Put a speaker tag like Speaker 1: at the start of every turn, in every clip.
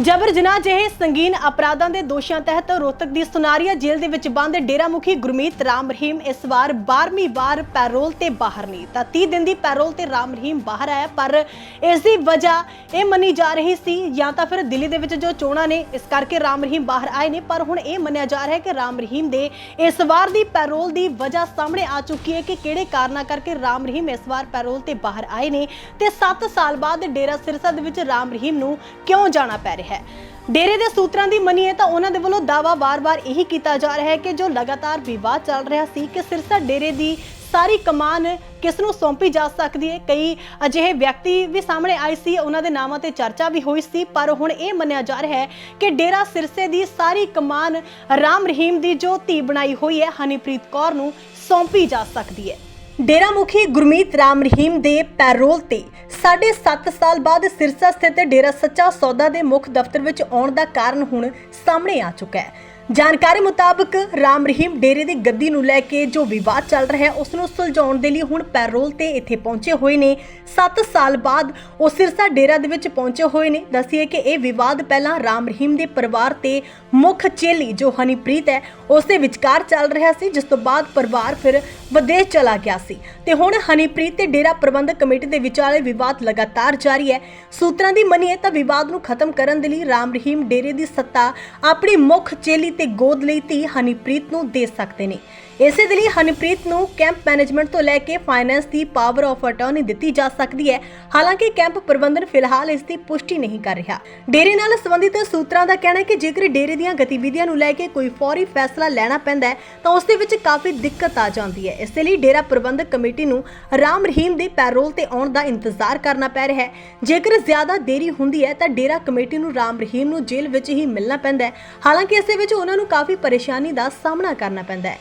Speaker 1: ਜਬਰ ਜਨਾਹ ਜਿਹੇ ਸੰਗੀਨ ਅਪਰਾਧਾਂ ਦੇ ਦੋਸ਼ੀਆਂ ਤਹਿਤ ਰੋਹਤਕ ਦੀ ਸੁਨਾਰੀਆ ਜੇਲ੍ਹ ਦੇ ਵਿੱਚ ਬੰਦ ਡੇਰਾ ਮੁਖੀ ਗੁਰਮੀਤ ਰਾਮ ਰਹੀਮ ਇਸ ਵਾਰ 12ਵੀਂ ਵਾਰ ਪੈਰੋਲ ਤੇ ਬਾਹਰ ਨਹੀਂ ਤਾਂ 30 ਦਿਨ ਦੀ ਪੈਰੋਲ ਤੇ ਰਾਮ ਰਹੀਮ ਬਾਹਰ ਆਇਆ, ਪਰ ਇਸ ਦੀ ਵਜ੍ਹਾ ਇਹ ਮੰਨੀ ਜਾ ਰਹੀ ਸੀ ਜਾਂ ਤਾਂ ਫਿਰ ਦਿੱਲੀ ਦੇ ਵਿੱਚ ਜੋ ਚੋਣਾਂ ਨੇ, ਇਸ ਕਰਕੇ ਰਾਮ ਰਹੀਮ ਬਾਹਰ ਆਏ ਨੇ, ਪਰ ਹੁਣ ਇਹ ਮੰਨਿਆ ਜਾ ਰਿਹਾ ਹੈ ਕਿ ਰਾਮ ਰਹੀਮ ਦੇ ਇਸ ਵਾਰ ਦੀ ਪੈਰੋਲ ਦੀ ਵਜ੍ਹਾ ਸਾਹਮਣੇ ਆ ਚੁੱਕੀ ਹੈ ਕਿ ਕਿਹੜੇ ਕਾਰਨਾਂ ਕਰਕੇ ਰਾਮ ਰਹੀਮ ਇਸ ਵਾਰ ਪੈਰੋਲ ਤੇ ਬਾਹਰ ਆਏ ਨੇ ਤੇ 7 ਸਾਲ ਬਾਅਦ ਡੇਰਾ ਸਿਰਸਾ ਦੇ ਵਿੱਚ ਰਾਮ ਰਹੀਮ ਨੂੰ ਕਿਉਂ ਜਾਣਾ ਪੈ ਰਿਹਾ ਹੈ। ਡੇਰੇ ਦੇ ਸੂਤਰਾਂ ਦੀ ਮੰਨੀਏ ਤਾਂ ਉਹਨਾਂ ਦੇ ਵੱਲੋਂ ਦਾਵਾ ਵਾਰ-ਵਾਰ ਇਹੀ ਕੀਤਾ ਜਾ ਰਿਹਾ ਹੈ ਕਿ ਜੋ ਲਗਾਤਾਰ ਵਿਵਾਦ ਚੱਲ ਰਿਹਾ ਸੀ ਕਿ ਸਿਰਸਾ ਡੇਰੇ ਦੀ ਸਾਰੀ ਕਮਾਨ ਕਿਸ ਨੂੰ ਸੌਂਪੀ ਜਾ ਸਕਦੀ ਹੈ। ਕਈ ਅਜਿਹੇ ਵਿਅਕਤੀ ਵੀ ਸਾਹਮਣੇ ਆਏ ਸੀ, ਉਹਨਾਂ ਦੇ ਨਾਮਾਂ ਤੇ ਚਰਚਾ ਵੀ ਹੋਈ ਸੀ, ਪਰ ਹੁਣ ਇਹ ਮੰਨਿਆ ਜਾ ਰਿਹਾ ਹੈ ਕਿ ਡੇਰਾ ਸਿਰਸੇ ਦੀ ਸਾਰੀ ਕਮਾਨ ਰਾਮ ਰਹੀਮ ਦੀ ਜੋ ਧੀ ਬਣਾਈ ਹੋਈ ਹੈ, ਹਨੀਪ੍ਰੀਤ ਕੌਰ ਨੂੰ ਸੌਂਪੀ ਜਾ ਸਕਦੀ ਹੈ। ਡੇਰਾ ਮੁਖੀ ਗੁਰਮੀਤ ਰਾਮ ਰਹੀਮ ਦੇ ਪੈਰੋਲ ਤੇ ਸਾਢੇ 7 ਸਾਲ ਬਾਅਦ ਸਿਰਸਾ ਸਥਿਤ ਡੇਰਾ ਸੱਚਾ ਸੌਦਾ ਦੇ ਮੁੱਖ ਦਫ਼ਤਰ ਵਿੱਚ ਆਉਣ ਦਾ ਕਾਰਨ ਹੁਣ ਸਾਹਮਣੇ ਆ ਚੁੱਕਾ ਹੈ। ਜਾਣਕਾਰੀ ਮੁਤਾਬਕ ਰਾਮ ਰਹੀਮ ਡੇਰੇ ਦੀ ਗੱਦੀ ਨੂੰ ਲੈ ਕੇ ਜੋ ਵਿਵਾਦ ਚੱਲ ਰਿਹਾ ਹੈ ਉਸ ਨੂੰ ਸੁਲਝਾਉਣ ਦੇ ਲਈ ਹੁਣ ਪੈਰੋਲ ਤੇ ਇੱਥੇ ਪਹੁੰਚੇ ਹੋਏ ਨੇ। 7 ਸਾਲ ਬਾਅਦ ਉਹ ਸਿਰਸਾ ਡੇਰਾ ਦੇ ਵਿੱਚ ਪਹੁੰਚੇ ਹੋਏ ਨੇ। ਦੱਸੀਏ ਕਿ ਇਹ ਵਿਵਾਦ ਪਹਿਲਾਂ ਰਾਮ ਰਹੀਮ ਦੇ ਪਰਿਵਾਰ ਤੇ ਮੁੱਖ ਚੇਲੀ ਜੋ ਹਨੀਪ੍ਰੀਤ ਹੈ, ਉਸ ਦੇ ਵਿਚਕਾਰ ਚੱਲ ਰਿਹਾ ਸੀ, ਜਿਸ ਤੋਂ ਬਾਅਦ ਪਰਿਵਾਰ ਫਿਰ ਵਿਦੇਸ਼ ਚਲਾ ਗਿਆ ਸੀ। ਤੇ ਹੁਣ ਹਨੀਪ੍ਰੀਤ ਤੇ ਡੇਰਾ ਪ੍ਰਬੰਧਕ ਕਮੇਟੀ ਦੇ ਵਿਚਾਲੇ ਵਿਵਾਦ ਲਗਾਤਾਰ ਜਾਰੀ ਹੈ। ਸੂਤਰਾਂ ਦੀ ਮੰਨੀਏ ਤਾਂ ਵਿਵਾਦ ਨੂੰ ਖਤਮ ਕਰਨ ਦੇ ਲਈ ਰਾਮ ਰਹੀਮ ਡੇਰੇ ਦੀ ਸੱਤਾ ਆਪਣੀ ਮੁੱਖ ਚੇਲੀ ਤੇ ਗੋਦ ਲਈ ਧੀ ਹਨੀਪ੍ਰੀਤ ਨੂੰ ਦੇ ਸਕਦੇ ਨੇ। ਇਸੇ ਦੇ ਲਈ ਹਨਪ੍ਰੀਤ ਨੂੰ ਕੈਂਪ ਮੈਨੇਜਮੈਂਟ ਤੋਂ ਲੈ ਕੇ ਫਾਈਨੈਂਸ ਦੀ ਪਾਵਰ ਆਫ ਅਟਾਰਨੀ ਦਿੱਤੀ ਜਾ ਸਕਦੀ ਹੈ। ਹਾਲਾਂਕਿ ਕੈਂਪ ਪ੍ਰਬੰਧਨ ਫਿਲਹਾਲ ਇਸ ਦੀ ਪੁਸ਼ਟੀ ਨਹੀਂ ਕਰ ਰਿਹਾ। ਡੇਰੇ ਨਾਲ ਸੰਬੰਧਿਤ ਸੂਤਰਾਂ ਦਾ ਕਹਿਣਾ ਹੈ ਕਿ ਜੇਕਰ ਡੇਰੇ ਦੀਆਂ ਗਤੀਵਿਧੀਆਂ ਨੂੰ ਲੈ ਕੇ ਕੋਈ ਫੌਰੀ ਫੈਸਲਾ ਲੈਣਾ ਪੈਂਦਾ ਹੈ, ਤਾਂ ਉਸ ਦੇ ਵਿੱਚ ਕਾਫੀ ਦਿੱਕਤ ਆ ਜਾਂਦੀ ਹੈ। ਇਸੇ ਲਈ ਡੇਰਾ ਪ੍ਰਬੰਧਕ ਕਮੇਟੀ ਨੂੰ ਰਾਮ ਰਹੀਮ ਦੇ ਪੈਰੋਲ ਤੇ ਆਉਣ ਦਾ ਇੰਤਜ਼ਾਰ ਕਰਨਾ ਪੈ ਰਿਹਾ ਹੈ। ਜੇਕਰ ਜ਼ਿਆਦਾ ਦੇਰੀ ਹੁੰਦੀ ਹੈ, ਤਾਂ ਡੇਰਾ ਕਮੇਟੀ ਨੂੰ ਰਾਮ ਰਹੀਮ ਨੂੰ ਜੇਲ੍ਹ ਵਿੱਚ ਹੀ ਮਿਲਣਾ ਪੈਂਦਾ ਹੈ। ਹਾਲਾਂਕਿ ਇਸੇ ਵਿੱਚ ਉਹਨਾਂ ਨੂੰ ਕਾਫੀ ਪਰੇਸ਼ਾਨੀ ਦਾ ਸਾਹਮਣਾ ਕਰਨਾ ਪੈਂਦਾ ਹੈ।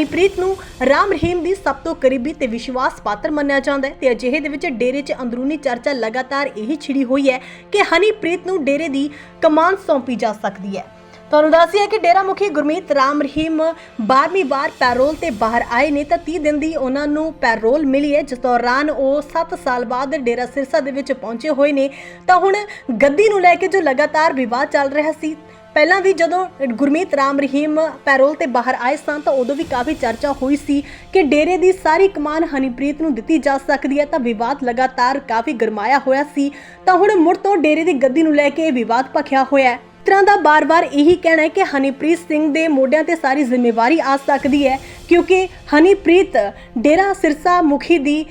Speaker 1: ਹਨੀਪ੍ਰੀਤ ਨੂੰ ਰਾਮ ਰਹੀਮ ਦੀ ਸਭ ਤੋਂ ਕਰੀਬੀ ਤੇ ਵਿਸ਼ਵਾਸ ਪਾਤਰ ਮੰਨਿਆ ਜਾਂਦਾ ਹੈ ਤੇ ਅਜਿਹੇ ਦੇ ਵਿੱਚ ਡੇਰੇ 'ਚ ਅੰਦਰੂਨੀ ਚਰਚਾ ਲਗਾਤਾਰ ਇਹੀ ਛਿੜੀ ਹੋਈ ਹੈ ਕਿ ਹਨੀਪ੍ਰੀਤ ਨੂੰ ਡੇਰੇ ਦੀ ਕਮਾਨ ਸੌਂਪੀ ਜਾ ਸਕਦੀ ਹੈ। ਤੁਹਾਨੂੰ ਦੱਸਿਆ ਕਿ ਡੇਰਾ ਮੁਖੀ ਗੁਰਮੀਤ ਰਾਮ ਰਹੀਮ 12ਵੀਂ ਵਾਰ ਪੈਰੋਲ ਤੇ ਬਾਹਰ ਆਏ ਨੇ ਤਾਂ 30 ਦਿਨ ਦੀ ਉਹਨਾਂ ਨੂੰ ਪੈਰੋਲ ਮਿਲੀ ਹੈ। ਜਿਸ ਦੌਰਾਨ ਉਹ 7 ਸਾਲ ਬਾਅਦ ਡੇਰਾ ਸਿਰਸਾ ਦੇ ਵਿੱਚ ਪਹੁੰਚੇ ਹੋਏ ਨੇ। ਤਾਂ ਹੁਣ ਗੱਦੀ ਨੂੰ ਲੈ ਕੇ ਜੋ ਲਗਾਤਾਰ ਵਿਵਾਦ ਚੱਲ ਰਿਹਾ ਸੀ ਪਹਿਲਾਂ ਵੀ ਜਦੋਂ ਗੁਰਮੀਤ ਰਾਮ ਰਹੀਮ ਪੈਰੋਲ ਤੇ ਬਾਹਰ ਆਏ ਸਨ, ਤਾਂ ਉਦੋਂ ਵੀ ਕਾਫੀ ਚਰਚਾ ਹੋਈ ਸੀ ਕਿ ਡੇਰੇ ਦੀ ਸਾਰੀ ਕਮਾਨ ਹਨੀਪ੍ਰੀਤ ਨੂੰ ਦਿੱਤੀ ਜਾ ਸਕਦੀ ਹੈ, ਤਾਂ ਵਿਵਾਦ ਲਗਾਤਾਰ ਕਾਫੀ ਗਰਮਾਇਆ ਹੋਇਆ ਸੀ। ਤਾਂ ਹੁਣ ਮੁੜ ਤੋਂ ਡੇਰੇ ਦੀ ਗੱਦੀ ਨੂੰ ਲੈ ਕੇ ਇਹ ਵਿਵਾਦ ਭਖਿਆ ਹੋਇਆ ਹੈ। ਇਸ ਤਰ੍ਹਾਂ ਦਾ ਬਾਰ-ਬਾਰ ਇਹੀ ਕਹਿਣਾ ਹੈ ਕਿ ਹਨੀਪ੍ਰੀਤ ਸਿੰਘ ਦੇ ਮੋਢਿਆਂ ਤੇ ਸਾਰੀ ਜ਼ਿੰਮੇਵਾਰੀ ਆ ਸਕਦੀ ਹੈ, ਕਿਉਂਕਿ ਹਨੀਪ੍ਰੀਤ ਡੇਰਾ ਸਿਰਸਾ ਮੁਖੀ ਦੀ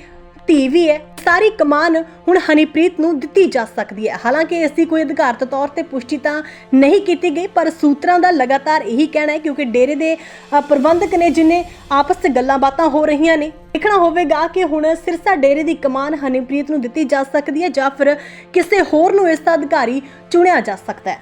Speaker 1: ਧੀ ਵੀ ਹੈ। ਸਾਰੀ ਕਮਾਨ ਹੁਣ ਹਨੀਪ੍ਰੀਤ ਨੂੰ ਦਿੱਤੀ ਜਾ ਸਕਦੀ ਹੈ। ਹਾਲਾਂਕਿ ਇਸ ਦੀ ਕੋਈ ਅਧਿਕਾਰਤ ਤੌਰ ਤੇ ਪੁਸ਼ਟੀ ਤਾਂ ਨਹੀਂ ਕੀਤੀ ਗਈ, ਪਰ ਸੂਤਰਾਂ ਦਾ ਲਗਾਤਾਰ ਇਹੀ ਕਹਿਣਾ ਹੈ ਕਿਉਂਕਿ ਡੇਰੇ ਦੇ ਪ੍ਰਬੰਧਕ ਨੇ ਜਿਨੇ ਆਪਸ ਵਿੱਚ ਗੱਲਾਂ ਬਾਤਾਂ ਹੋ ਰਹੀਆਂ ਨੇ, ਦੇਖਣਾ ਹੋਵੇਗਾ ਕਿ ਹੁਣ ਸਿਰਸਾ ਡੇਰੇ ਦੀ ਕਮਾਨ ਹਨੀਪ੍ਰੀਤ ਨੂੰ ਦਿੱਤੀ ਜਾ ਸਕਦੀ ਹੈ ਜਾਂ ਫਿਰ ਕਿਸੇ ਹੋਰ ਨੂੰ ਇਸ ਦਾ ਅਧਿਕਾਰੀ ਚੁਣਿਆ ਜਾ ਸਕਦਾ ਹੈ।